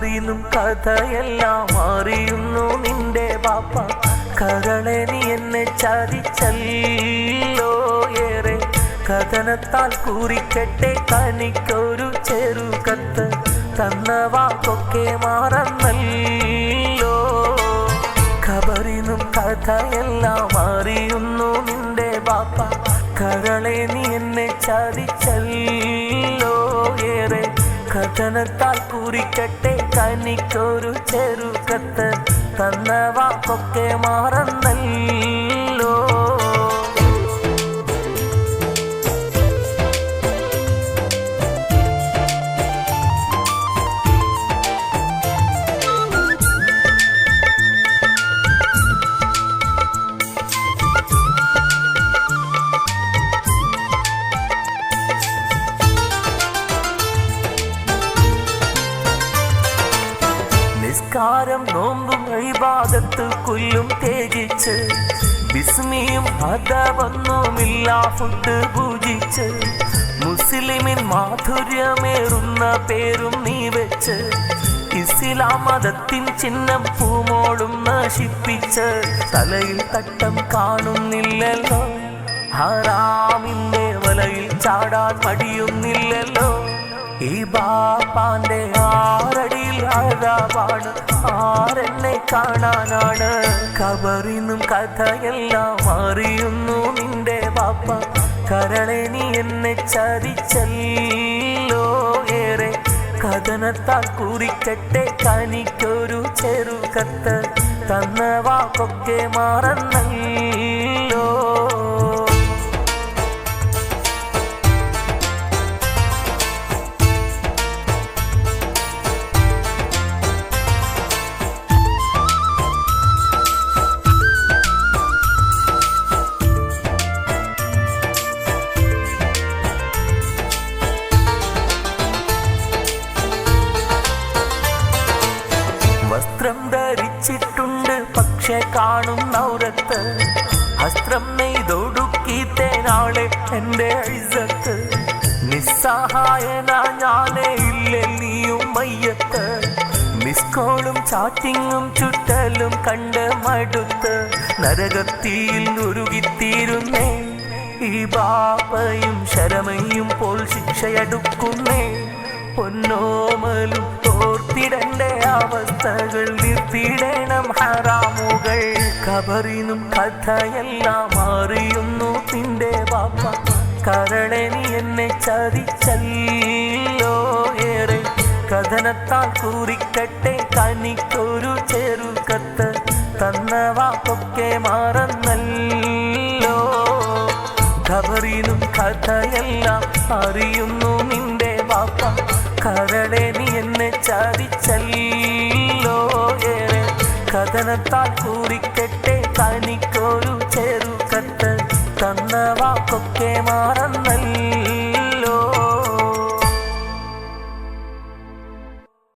കഥയെല്ലാം മാറിയുന്നു നിന്റെ പാപ്പ കരളെ നീ എന്നെ ചതിച്ചല്ലോ ഏറെ. കഥനത്താൽ കൂറിക്കെട്ടെ തനിക്കൊരു ചെറുകത്ത്. തന്ന വാക്കൊക്കെ മാറന്നല്ലോ. കബറിനും കഥയെല്ലാം മാറിയുന്നു നിന്റെ പാപ്പ കരളെ നീ എന്നെ ചതിച്ചല്ലോ ഏറെ. കഥനത്താൽ കുറിക്കട്ടെ. കനിക്കൊരു ചെറുകത്ത് തന്ന വാക്കൊക്കെ മാറന്നല്ലോ. നോമ്പും കുല്ലും തേജിച്ച് വിസ്മിയും അതവൊന്നുമില്ല ഫുഡ് പൂജിച്ച് മുസ്ലിമിൻ മാധുര്യമേറുന്ന പേരും നീ വെച്ച്. ഇസ്ലാം മതത്തിൻ ചിഹ്നം പൂമോളും നശിപ്പിച്ച്. തലയിൽ തട്ടം കാണുന്നില്ലല്ലോ. ഹറാമിന്റെ വലയിൽ ചാടാൻ മടിയുന്നില്ലല്ലോ. ഈ ബാപ്പാന്റെ ആറടിയിൽ ആരാവാണ് ആരെന്നെ കാണാനാണ്. കബറിനും കഥയെല്ലാം മാറിയുന്നു നിന്റെ പാപ്പ കരളെ നീ എന്നെ ചതിച്ചല്ലോ ഏറെ. കഥനത്താൽ കുറിക്കട്ടെ കനിക്കൊരു ചെറുകത്ത്. തന്ന വാക്കൊക്കെ മാറന്നല്ലോ. വസ്ത്രം ധരിച്ചിട്ടുണ്ട് പക്ഷെ കാണും നൗരത്ത്. വസ്ത്രം നെയ്തൊടുക്കി തേനാളെ എന്റെ ഐസത്ത് നിസ്സഹായന ഞാനേ ഇല്ല നീയും മയ്യത്ത്. മിസ്കോളും ചാറ്റിങ്ങും ചുറ്റലും കണ്ട് മടുത്ത്. നരകത്തിയിൽ ഉരുകിത്തീരുന്നേ ഈ ബാപ്പയും ശരമയും പോൽ ശിക്ഷയടുക്കുന്നേ. പൊന്നോമലും തോർത്തിടേണ്ട അവസ്ഥകൾ നിർത്തിയിടണം ഹറാമുകൾ. കബറിനും കഥയെല്ലാം അറിയുന്നു നിന്റെ ബാപ്പ. കരളനി എന്നെ ചതിച്ചല്ലോ ഏറെ. കഥനത്താൽ കൂറിക്കട്ടെ കനിക്കൊരു ചെറുകത്ത്. തന്ന വാപ്പൊക്കെ മാറന്നല്ലോ. ഖബറിനും കഥയെല്ലാം അറിയുന്നു നിന്റെ ബാപ്പ. കരളെ നീ എന്നെ ചതിച്ചല്ലോ. ഏറെ കഥനത്താൽ കൂറിക്കെട്ടെ തനിക്കൊരു ചെറുകത്ത് തന്ന വാക്കൊക്കെ മാറന്ന